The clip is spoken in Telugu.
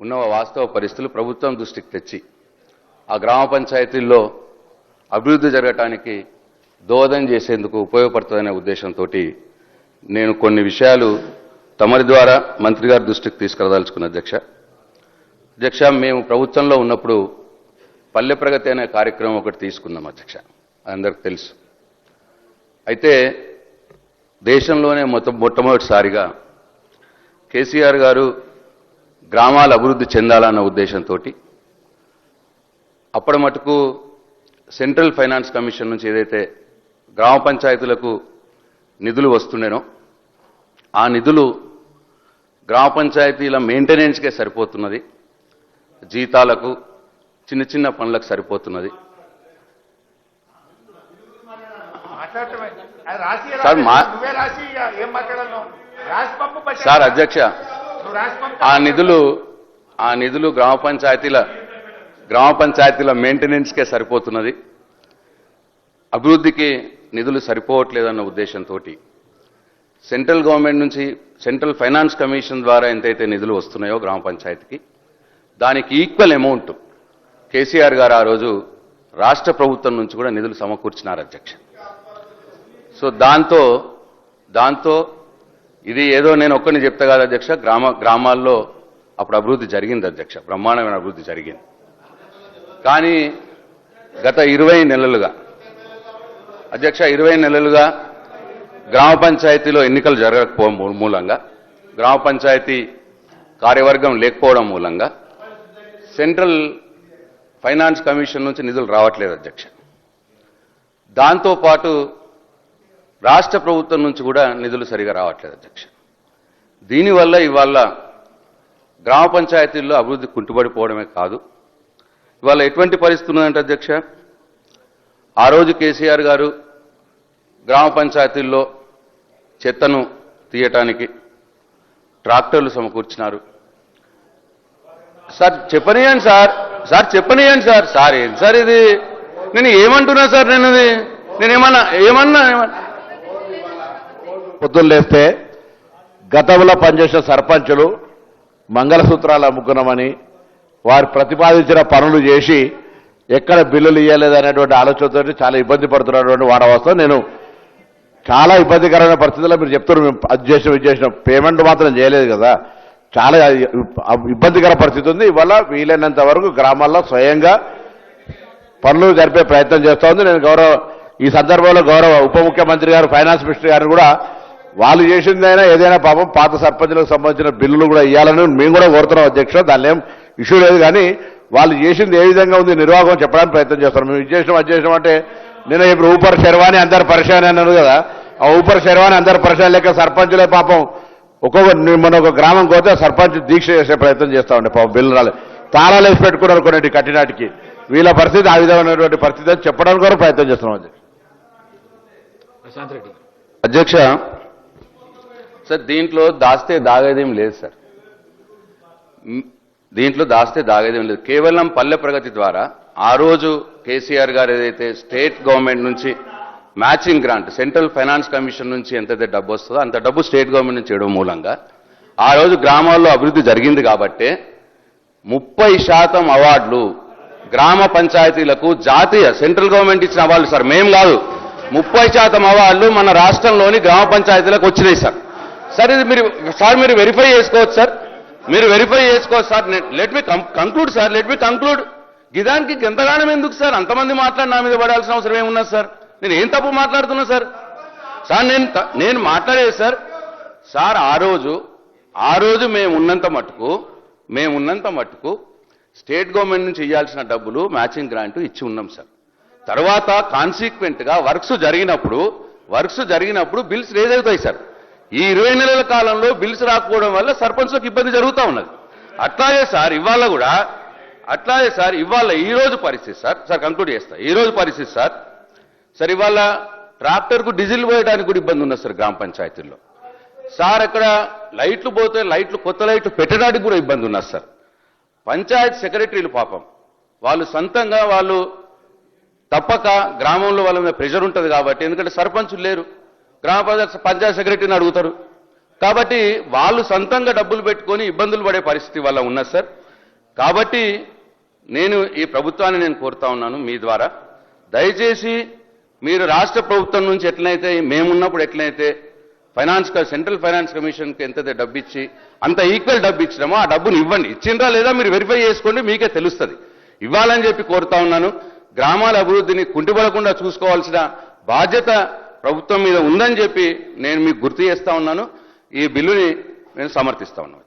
ఉన్న వాస్తవ పరిస్థితులు ప్రభుత్వం దృష్టికి తెచ్చి ఆ గ్రామ పంచాయతీల్లో అభివృద్ధి జరగటానికి దోహదం చేసేందుకు ఉపయోగపడుతుందనే ఉద్దేశంతో నేను కొన్ని విషయాలు తమరి ద్వారా మంత్రి గారి దృష్టికి తీసుకురాదలుచుకున్న అధ్యక్ష. అధ్యక్ష మేము ప్రభుత్వంలో ఉన్నప్పుడు పల్లె ప్రగతి అనే కార్యక్రమం ఒకటి తీసుకున్నాం అధ్యక్ష. అందరికి తెలుసు. అయితే దేశంలోనే మొత్తం మొట్టమొదటిసారిగా కేసీఆర్ గారు గ్రామాల అభివృద్ధి చెందాలన్న ఉద్దేశంతో అప్పటి మటుకు సెంట్రల్ ఫైనాన్స్ కమిషన్ నుంచి ఏదైతే గ్రామ పంచాయతీలకు నిధులు వస్తుండేనో ఆ నిధులు గ్రామ పంచాయతీల మెయింటెనెన్స్కే సరిపోతున్నది. జీతాలకు చిన్న చిన్న పనులకు సరిపోతున్నది. సార్, అధ్యక్ష ఆ నిధులు ఆ నిధులు గ్రామ పంచాయతీల గ్రామ పంచాయతీల మెయింటెనెన్స్కే సరిపోతున్నది. అభివృద్ధికి నిధులు సరిపోవట్లేదన్న ఉద్దేశంతో సెంట్రల్ గవర్నమెంట్ నుంచి సెంట్రల్ ఫైనాన్స్ కమిషన్ ద్వారా ఎంతైతే నిధులు వస్తున్నాయో గ్రామ పంచాయతీకి దానికి ఈక్వల్ అమౌంట్ కేసీఆర్ గారు ఆ రోజు రాష్ట్ర ప్రభుత్వం నుంచి కూడా నిధులు సమకూర్చినారు అధ్యక్ష. సో దాంతో దాంతో ఇది ఏదో నేను ఒక్కరిని చెప్తా కాదు అధ్యక్ష గ్రామ గ్రామాల్లో అప్పుడు అభివృద్ధి జరిగింది అధ్యక్ష బ్రహ్మాండమైన అభివృద్ధి జరిగింది. కానీ గత ఇరవై నెలలుగా అధ్యక్ష ఇరవై నెలలుగా గ్రామ పంచాయతీలో ఎన్నికలు జరగకపో మూలంగా గ్రామ పంచాయతీ కార్యవర్గం లేకపోవడం మూలంగా సెంట్రల్ ఫైనాన్స్ కమిషన్ నుంచి నిధులు రావట్లేదు అధ్యక్ష. దాంతోపాటు రాష్ట్ర ప్రభుత్వం నుంచి కూడా నిధులు సరిగా రావట్లేదు అధ్యక్ష. దీనివల్ల ఇవాళ గ్రామ పంచాయతీల్లో అభివృద్ధి కుంటుపడిపోవడమే కాదు. ఇవాళ ఎటువంటి పరిస్థితి ఉన్నదంటే అధ్యక్ష ఆ రోజు కేసీఆర్ గారు గ్రామ పంచాయతీల్లో చెత్తను తీయటానికి ట్రాక్టర్లు సమకూర్చినారు. సార్ చెప్పనియండి సార్ సార్ చెప్పనియండి సార్ సార్ ఏంటి సార్ ఇది? నేను ఏమంటున్నా సార్ నేను ఇది నేనేమన్నా ఏమన్నా ఏమన్నా? పొద్దున్న లేస్తే గతంలో పనిచేసిన సర్పంచులు మంగళసూత్రాలు అమ్ముకున్నామని వారు ప్రతిపాదించిన పనులు చేసి ఎక్కడ బిల్లులు ఇవ్వలేదనేటువంటి ఆలోచనతో చాలా ఇబ్బంది పడుతున్నటువంటి వాడవస్థ నేను చాలా ఇబ్బందికరమైన పరిస్థితుల్లో మీరు చెప్తున్నారు మేము అది చేసిన ఇది చేసిన. పేమెంట్ మాత్రం చేయలేదు కదా. చాలా ఇబ్బందికర పరిస్థితి ఉంది. ఇవాళ వీలైనంత వరకు గ్రామాల్లో స్వయంగా పనులు జరిపే ప్రయత్నం చేస్తూ ఉంది. నేను గౌరవ ఈ సందర్భంలో గౌరవ ఉప ముఖ్యమంత్రి గారు ఫైనాన్స్ మినిస్టర్ గారు కూడా వాళ్ళు చేసిందైనా ఏదైనా పాపం పాత సర్పంచులకు సంబంధించిన బిల్లులు కూడా ఇవ్వాలని మేము కూడా కోరుతున్నాం అధ్యక్ష దానిలో ఏం ఇష్యూ లేదు కానీ వాళ్ళు చేసింది ఏ విధంగా ఉంది నిర్వాహకం చెప్పడానికి ప్రయత్నం చేస్తున్నాం మేము ఇచ్చేసినాం అది చేసినాం అంటే నేను ఇప్పుడు ఊపర్ శర్వాణి అందరు పరిశాని అన్నాను కదా. ఆ ఊపర్ శర్వాణి అందరు పరిశాని లేక సర్పంచులే పాపం ఒక్కొక్క మన ఒక గ్రామం పోతే సర్పంచ్ దీక్ష చేసే ప్రయత్నం చేస్తా ఉండే పాపం బిల్లు రాలేదు తాళాలు వేసి పెట్టుకున్నారు కొన్ని కట్టినాటికి. వీళ్ళ పరిస్థితి ఆ విధమైనటువంటి పరిస్థితి అని చెప్పడానికి కూడా ప్రయత్నం చేస్తున్నాం అధ్యక్ష ప్రశాంత్ రెడ్డి అధ్యక్ష సార్ దీంట్లో దాస్తే దాగేదేం లేదు సార్. దీంట్లో దాస్తే దాగేదేం లేదు. కేవలం పల్లె ప్రగతి ద్వారా ఆ రోజు కేసీఆర్ గారు ఏదైతే స్టేట్ గవర్నమెంట్ నుంచి matching grant central finance commission నుంచి ఎంతైతే డబ్బు వస్తుందో అంత డబ్బు స్టేట్ గవర్నమెంట్ నుంచి ఇవ్వడం మూలంగా ఆ రోజు గ్రామాల్లో అభివృద్ధి జరిగింది కాబట్టే ముప్పై శాతం అవార్డులు గ్రామ పంచాయతీలకు జాతీయ సెంట్రల్ గవర్నమెంట్ ఇచ్చిన అవార్డులు సార్. మేం కాదు. ముప్పై శాతం అవార్డులు మన రాష్ట్రంలోని గ్రామ పంచాయతీలకు వచ్చినాయి సార్. సార్ ఇది మీరు సార్ మీరు వెరిఫై చేసుకోవచ్చు సార్. మీరు వెరిఫై చేసుకోవచ్చు sir. Let me conclude sir. Let me conclude గిదానికి ఎంతగానం ఎందుకు సార్? అంతమంది మాట్లాడి నా మీద పడాల్సిన అవసరం ఏమున్నది సార్? నేను ఏం తప్పు మాట్లాడుతున్నా సార్? సార్ నేను నేను మాట్లాడేది సార్ సార్ ఆ రోజు ఆ రోజు మేము ఉన్నంత మట్టుకు మేము ఉన్నంత మట్టుకు స్టేట్ గవర్నమెంట్ నుంచి ఇవ్వాల్సిన డబ్బులు మ్యాచింగ్ గ్రాంట్ ఇచ్చి ఉన్నాం సార్. తర్వాత కాన్సిక్వెంట్గా వర్క్స్ జరిగినప్పుడు వర్క్స్ జరిగినప్పుడు బిల్స్ రేజ్ అవుతాయి సార్. ఈ ఇరవై నెలల కాలంలో బిల్స్ రాకపోవడం వల్ల సర్పంచ్లకు ఇబ్బంది జరుగుతూ ఉన్నది. అట్లాగే సార్ ఇవాళ కూడా అట్లాగే సార్ ఇవాళ ఈ రోజు పరిస్థితి సార్ సార్ కంక్లూడ్ చేస్తా. ఈ రోజు పరిస్థితి సార్ సార్ ఇవాళ ట్రాక్టర్కు డీజిల్ పోయడానికి కూడా ఇబ్బంది ఉన్నది సార్ గ్రామ పంచాయతీల్లో. సార్ అక్కడ లైట్లు పోతే లైట్లు కొత్త లైట్లు పెట్టడానికి కూడా ఇబ్బంది ఉన్నది సార్. పంచాయత్ సెక్రటరీలు పాపం వాళ్ళు సొంతంగా వాళ్ళు తప్పక గ్రామంలో వాళ్ళ మీద ప్రెషర్ ఉంటుంది కాబట్టి ఎందుకంటే సర్పంచులు లేరు. గ్రామ పంచాయత్ పంచాయత్ సెక్రటరీని అడుగుతారు. కాబట్టి వాళ్ళు సొంతంగా డబ్బులు పెట్టుకొని ఇబ్బందులు పడే పరిస్థితి వల్ల ఉన్నది సార్. కాబట్టి నేను ఈ ప్రభుత్వాన్ని నేను కోరుతా ఉన్నాను మీ ద్వారా. దయచేసి మీరు రాష్ట్ర ప్రభుత్వం నుంచి ఎట్లయితే మేమున్నప్పుడు ఎట్లయితే ఫైనాన్స్ సెంట్రల్ ఫైనాన్స్ కమిషన్కి ఎంత డబ్బు ఇచ్చి అంత ఈక్వల్ డబ్బు ఇచ్చినామో ఆ డబ్బుని ఇవ్వండి. ఇచ్చిండ్రా లేదా మీరు వెరిఫై చేసుకోండి మీకే తెలుస్తుంది. ఇవ్వాలని చెప్పి కోరుతా ఉన్నాను. గ్రామాల అభివృద్ధిని కుంటిపడకుండా చూసుకోవాల్సిన బాధ్యత ప్రభుత్వం మీద ఉందని చెప్పి నేను మీకు గుర్తు చేస్తా ఉన్నాను. ఈ బిల్లుని నేను సమర్థిస్తా ఉన్నాను.